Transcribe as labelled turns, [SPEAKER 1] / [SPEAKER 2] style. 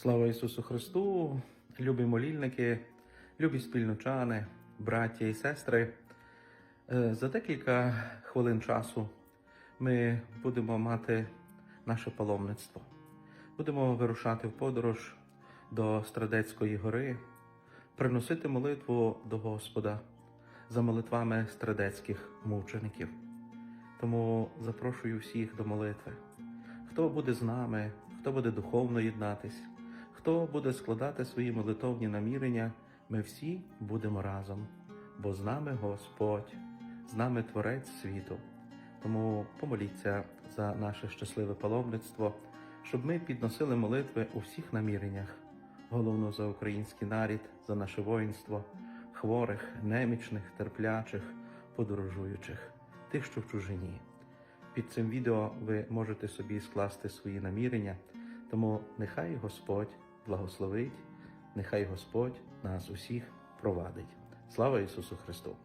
[SPEAKER 1] Слава Ісусу Христу, любі молільники, любі спільночани, браття і сестри. Е, За декілька хвилин часу ми будемо мати наше паломництво. Будемо вирушати в подорож до Страдецької гори, приносити молитву до Господа за молитвами страдецьких мучеників. Тому запрошую всіх до молитви. Хто буде з нами, хто буде духовно єднатись, хто буде складати свої молитовні намірення, ми всі будемо разом, бо з нами Господь, з нами Творець світу. Тому помоліться за наше щасливе паломництво, щоб ми підносили молитви у всіх наміреннях, головно за український нарід, за наше воїнство, хворих, немічних, терплячих, подорожуючих, тих, що в чужині. Під цим відео ви можете собі скласти свої намірення, тому нехай Господь благословить, нехай Господь нас усіх провадить. Слава Ісусу Христу!